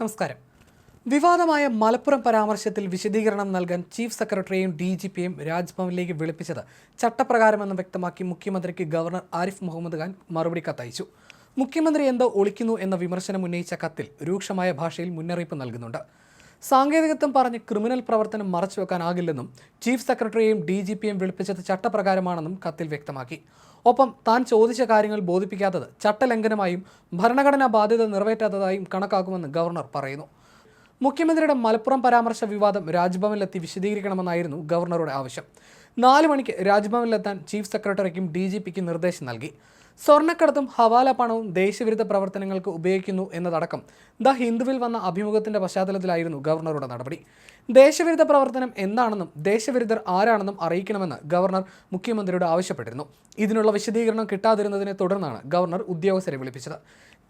നമസ്കാരം. വിവാദമായ മലപ്പുറം പരാമർശത്തിൽ വിശദീകരണം നൽകാൻ ചീഫ് സെക്രട്ടറിയെയും ഡി ജി പിയും രാജ്ഭവനിലേക്ക് വിളിപ്പിച്ചത് ചട്ടപ്രകാരമെന്ന് വ്യക്തമാക്കി മുഖ്യമന്ത്രിക്ക് ഗവർണർ ആരിഫ് മുഹമ്മദ് ഖാൻ മറുപടി കത്തയച്ചു. മുഖ്യമന്ത്രി എന്തോ ഒളിക്കുന്നു എന്ന വിമർശനം ഉന്നയിച്ച കത്തിൽ രൂക്ഷമായ ഭാഷയിൽ മുന്നറിയിപ്പ് നൽകുന്നുണ്ട്. സാങ്കേതികത്വം പറഞ്ഞ് ക്രിമിനൽ പ്രവർത്തനം മറച്ചുവെക്കാനാകില്ലെന്നും ചീഫ് സെക്രട്ടറിയെയും ഡി ജി പിയും വിളിപ്പിച്ചത് ചട്ടപ്രകാരമാണെന്നും കത്തിൽ വ്യക്തമാക്കി. ഒപ്പം താൻ ചോദിച്ച കാര്യങ്ങൾ ബോധിപ്പിക്കാത്തത് ചട്ടലംഘനമായും ഭരണഘടനാ ബാധ്യത നിറവേറ്റാത്തതായും കണക്കാക്കുമെന്ന് ഗവർണർ പറയുന്നു. മുഖ്യമന്ത്രിയുടെ മലപ്പുറം പരാമർശ വിവാദം രാജ്ഭവനിലെത്തി വിശദീകരിക്കണമെന്നായിരുന്നു ഗവർണറുടെ ആവശ്യം. നാല് മണിക്ക് രാജ്ഭവനിലെത്താൻ ചീഫ് സെക്രട്ടറിക്കും ഡി ജി പിക്കും നിർദ്ദേശം നൽകി. സ്വർണക്കടത്തും ഹവാല പണവും ദേശവിരുദ്ധ പ്രവർത്തനങ്ങൾക്ക് ഉപയോഗിക്കുന്നു എന്നതടക്കം ദ ഹിന്ദുവിൽ വന്ന അഭിമുഖത്തിന്റെ പശ്ചാത്തലത്തിലായിരുന്നു ഗവർണറുടെ നടപടി. ദേശവിരുദ്ധ പ്രവർത്തനം എന്താണെന്നും ദേശവിരുദ്ധർ ആരാണെന്നും അറിയിക്കണമെന്ന് ഗവർണർ മുഖ്യമന്ത്രിയോട് ആവശ്യപ്പെട്ടിരുന്നു. ഇതിനുള്ള വിശദീകരണം കിട്ടാതിരുന്നതിനെ തുടർന്നാണ് ഗവർണർ ഉദ്യോഗസ്ഥരെ വിളിപ്പിച്ചത്.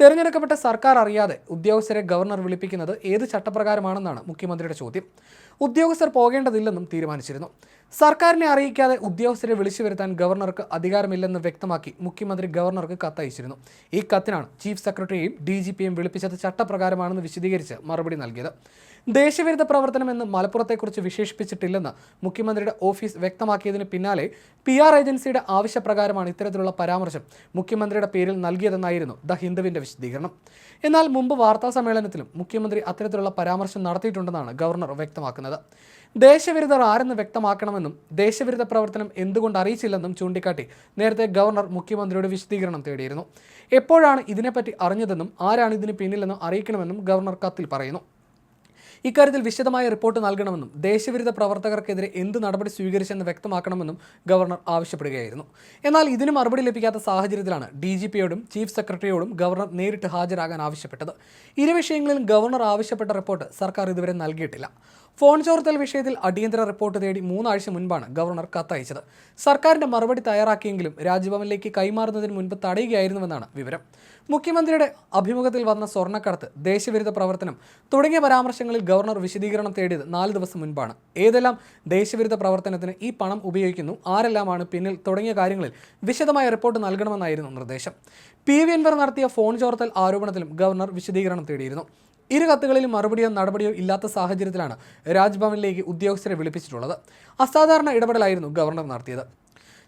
തെരഞ്ഞെടുക്കപ്പെട്ട സർക്കാർ അറിയാതെ ഉദ്യോഗസ്ഥരെ ഗവർണർ വിളിപ്പിക്കുന്നത് ഏത് ചട്ടപ്രകാരമാണെന്നാണ് മുഖ്യമന്ത്രിയുടെ ചോദ്യം. ഉദ്യോഗസ്ഥർ പോകേണ്ടതില്ലെന്നും തീരുമാനിച്ചിരുന്നു. സർക്കാരിനെ അറിയിക്കാതെ ഉദ്യോഗസ്ഥരെ വിളിച്ചു വരുത്താൻ ഗവർണർക്ക് അധികാരമില്ലെന്ന് വ്യക്തമാക്കി മുഖ്യമന്ത്രി ഗവർണർക്ക് കത്തയച്ചിരുന്നു. ഈ കത്തിനാണ് ചീഫ് സെക്രട്ടറിയും ഡി ജി പിയും വിളിപ്പിച്ചത് ചട്ടപ്രകാരമാണെന്ന് വിശദീകരിച്ച് മറുപടി നൽകിയത്. ദേശവിരുദ്ധ പ്രവർത്തനം എന്ന് മലപ്പുറത്തെക്കുറിച്ച് വിശേഷിപ്പിച്ചിട്ടില്ലെന്ന് മുഖ്യമന്ത്രിയുടെ ഓഫീസ് വ്യക്തമാക്കിയതിന് പിന്നാലെ പി ആർ ഏജൻസിയുടെ ആവശ്യപ്രകാരമാണ് ഇത്തരത്തിലുള്ള പരാമർശം മുഖ്യമന്ത്രിയുടെ പേരിൽ നൽകിയതെന്നായിരുന്നു ദ ഹിന്ദുവിന്റെ വിശദീകരണം. എന്നാൽ മുമ്പ് വാർത്താ സമ്മേളനത്തിലും മുഖ്യമന്ത്രി അത്തരത്തിലുള്ള പരാമർശം നടത്തിയിട്ടുണ്ടെന്നാണ് ഗവർണർ വ്യക്തമാക്കുന്നത്. ദേശവിരുദ്ധർ ആരെന്ന് വ്യക്തമാക്കണമെന്നും ദേശവിരുദ്ധ പ്രവർത്തനം എന്തുകൊണ്ട് അറിയിച്ചില്ലെന്നും ചൂണ്ടിക്കാട്ടി നേരത്തെ ഗവർണർ മുഖ്യമന്ത്രിയുടെ വിശദീകരണം തേടിയിരുന്നു. എപ്പോഴാണ് ഇതിനെപ്പറ്റി അറിഞ്ഞതെന്നും ആരാണ് ഇതിന് പിന്നിലെന്നും അറിയിക്കണമെന്നും ഗവർണർ കത്തിൽ പറയുന്നു. ഇക്കാര്യത്തിൽ വിശദമായ റിപ്പോർട്ട് നൽകണമെന്നും ദേശവിരുദ്ധ പ്രവർത്തകർക്കെതിരെ എന്ത് നടപടി സ്വീകരിച്ചെന്ന് വ്യക്തമാക്കണമെന്നും ഗവർണർ ആവശ്യപ്പെടുകയായിരുന്നു. എന്നാൽ ഇതിന് മറുപടി ലഭിക്കാത്ത സാഹചര്യത്തിലാണ് ഡി ജി പിയോടും ചീഫ് സെക്രട്ടറിയോടും ഗവർണർ നേരിട്ട് ഹാജരാകാൻ ആവശ്യപ്പെട്ടത്. ഇരു വിഷയങ്ങളിലും ഗവർണർ ആവശ്യപ്പെട്ട റിപ്പോർട്ട് സർക്കാർ ഇതുവരെ നൽകിയിട്ടില്ല. ഫോൺ ചോർത്തൽ വിഷയത്തിൽ അടിയന്തര റിപ്പോർട്ട് തേടി മൂന്നാഴ്ച മുൻപാണ് ഗവർണർ കത്തയച്ചത്. സർക്കാരിന്റെ മറുപടി തയ്യാറാക്കിയെങ്കിലും രാജ്ഭവനിലേക്ക് കൈമാറുന്നതിന് മുൻപ് തടയുകയായിരുന്നുവെന്നാണ് വിവരം. മുഖ്യമന്ത്രിയുടെ അഭിമുഖത്തിൽ വന്ന സ്വർണക്കടത്ത് ദേശവിരുദ്ധ പ്രവർത്തനം തുടങ്ങിയ പരാമർശങ്ങളിൽ ഗവർണർ വിശദീകരണം തേടിയത് നാല് ദിവസം മുൻപാണ്. ഏതെല്ലാം ദേശവിരുദ്ധ പ്രവർത്തനത്തിന് ഈ പണം ഉപയോഗിക്കുന്നു ആരെല്ലാമാണ് പിന്നിൽ തുടങ്ങിയ കാര്യങ്ങളിൽ വിശദമായ റിപ്പോർട്ട് നൽകണമെന്നായിരുന്നു നിർദ്ദേശം. പി വി എൻവർ നടത്തിയ ഫോൺ ചോർത്തൽ ആരോപണത്തിലും ഗവർണർ വിശദീകരണം തേടിയിരുന്നു. ഇരു കത്തുകളിലും മറുപടിയോ നടപടിയോ ഇല്ലാത്ത സാഹചര്യത്തിലാണ് രാജ്ഭവനിലേക്ക് ഉദ്യോഗസ്ഥരെ വിളിപ്പിച്ചിട്ടുള്ളത്. അസാധാരണ ഇടപെടലായിരുന്നു ഗവർണർ നടത്തിയത്.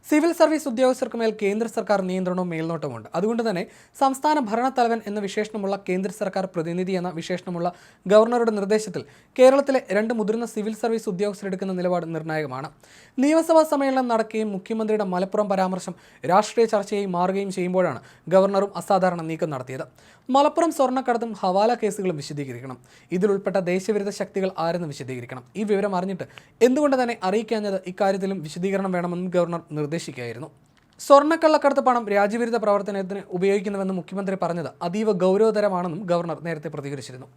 സിവിൽ സർവീസ് ഉദ്യോഗസ്ഥർക്ക് മേൽ കേന്ദ്ര സർക്കാർ നിയന്ത്രണവും മേൽനോട്ടവുമുണ്ട്. അതുകൊണ്ട് തന്നെ സംസ്ഥാന ഭരണത്തലവൻ എന്ന വിശേഷണമുള്ള കേന്ദ്ര സർക്കാർ പ്രതിനിധി എന്ന വിശേഷണമുള്ള ഗവർണറുടെ നിർദ്ദേശത്തിൽ കേരളത്തിലെ രണ്ട് മുതിർന്ന സിവിൽ സർവീസ് ഉദ്യോഗസ്ഥരെടുക്കുന്ന നിലപാട് നിർണായകമാണ്. നിയമസഭാ സമ്മേളനം നടക്കുകയും മുഖ്യമന്ത്രിയുടെ മലപ്പുറം പരാമർശം രാഷ്ട്രീയ ചർച്ചയായി മാറുകയും ചെയ്യുമ്പോഴാണ് ഗവർണറും അസാധാരണ നീക്കം നടത്തിയത്. മലപ്പുറം സ്വർണക്കടത്തും ഹവാല കേസുകളും വിശദീകരിക്കണം. ഇതിലുൾപ്പെട്ട ദേശവിരുദ്ധ ശക്തികൾ ആരെന്ന് വിശദീകരിക്കണം. ഈ വിവരം അറിഞ്ഞിട്ട് എന്തുകൊണ്ട് തന്നെ അറിയിക്കാഞ്ഞത് ഇക്കാര്യത്തിലും വിശദീകരണം വേണമെന്നും ഗവർണർ നിർദ്ദേശിക്കുകയായിരുന്നു. സ്വർണക്കള്ളക്കടത്ത് പണം രാജ്യവിരുദ്ധ പ്രവർത്തനത്തിന് ഉപയോഗിക്കുന്നുവെന്ന് മുഖ്യമന്ത്രി പറഞ്ഞത് അതീവ ഗൗരവതരമാണെന്നും ഗവർണർ നേരത്തെ പ്രതികരിച്ചിരുന്നു.